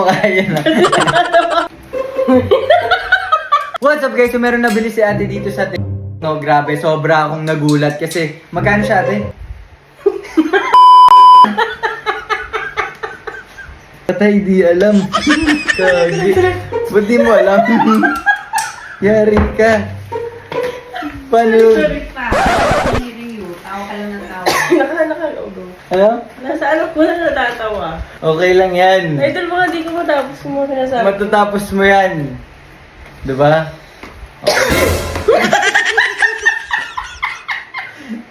mo kaya na. What's up guys? So meron nabili si ate dito sa No, grabe. Sobra akong nagulat kasi magkano siya ate? Patay, di alam. Kagi. Ba't di mo alam? Yari ka. Paano? Sorry pa. Tawa ka lang ng tawa. Nakakaloogo. Ano? Nasa ano po na natatawa. Okay lang yan. Idol mga di ko matapos kung mo sinasabi. Matatapos mo yan. Diba? Okay.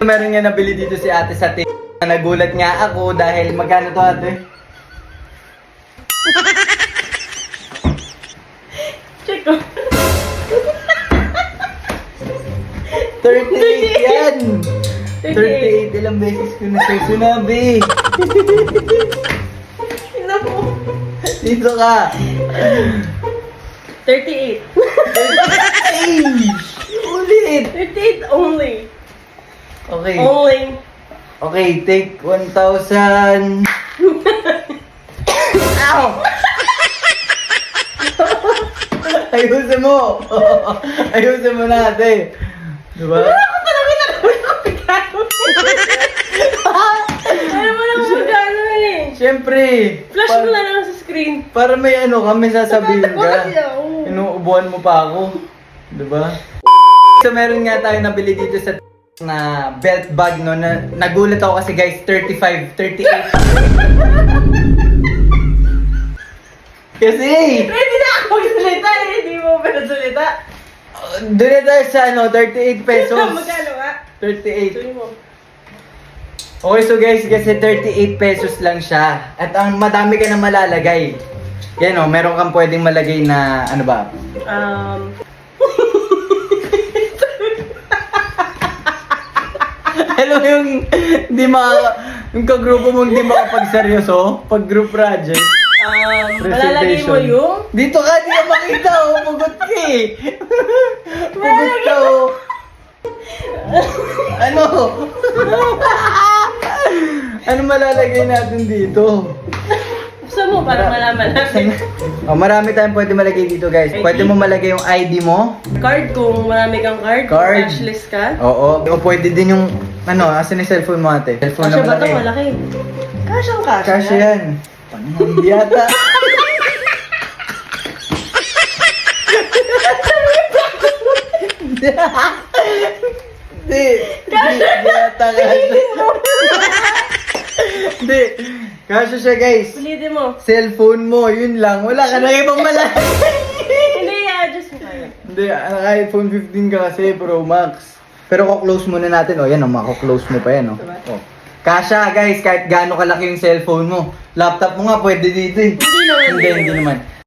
Meron nga nabili dito si ate sa t- Nagulat nga ako dahil magkano to ate? Check ko. 38 yan! 38. 38 ilang beses ko na sa'yo sinabi. Ina mo. Dito ka. 38. Ay! Ulit! 38 only. Okay. Only. Okay, take 1,000. Ow! Ayusin mo! Ayusin mo na ate. Diba? Ako talaga na Ano mo naman magkano eh. Siyempre! Flash mo na lang sa screen. Para may ano kami sasabihin Tatawa ka. Inuubuan mo pa ako. Diba? So meron nga tayo nabili dito sa na belt bag no na nagulat ako kasi guys 35 38 kasi Pwede na ako magsalita eh. Hindi mo pinasalita. doon na tayo sa ano 38 pesos Magkano nga? 38 Tuloy mo. Okay so guys kasi 38 pesos lang siya at ang madami ka na malalagay yan o meron kang pwedeng malagay na ano ba Um, Alam mo yung hindi maka, yung kagrupo mo hindi makapagseryoso pag group project. um, malalagay mo yung... Dito ka, di ka makita oh. Pugot ka eh. Pugot ka oh. ano? Ano malalagay natin dito? Gusto mo para malaman natin. Oh, marami tayong pwede malagay dito guys. Pwede mo malagay yung ID mo. Card kung marami kang card. Card. Cashless ka. Oo. O pwede din yung, ano, asan yung cellphone mo ate? Cellphone Kasya na ba ito? malaki. Malaki. Kasyang kasya. Kasya yan. Hindi yata. Hindi. Hindi yata kasya. Hindi. Kasya siya guys. Pilitin mo. Cellphone mo, yun lang. Wala ka na ibang malaki. Hindi, i-adjust mo kaya. Hindi, ang iPhone 15 ka kasi, Pro Max. Pero ko-close muna natin. O, yan o, mako-close mo pa yan o. Diba? O. Kasha, guys, kahit gaano kalaki yung cellphone mo. Laptop mo nga, pwede dito eh. Hindi naman. Hindi, hindi naman.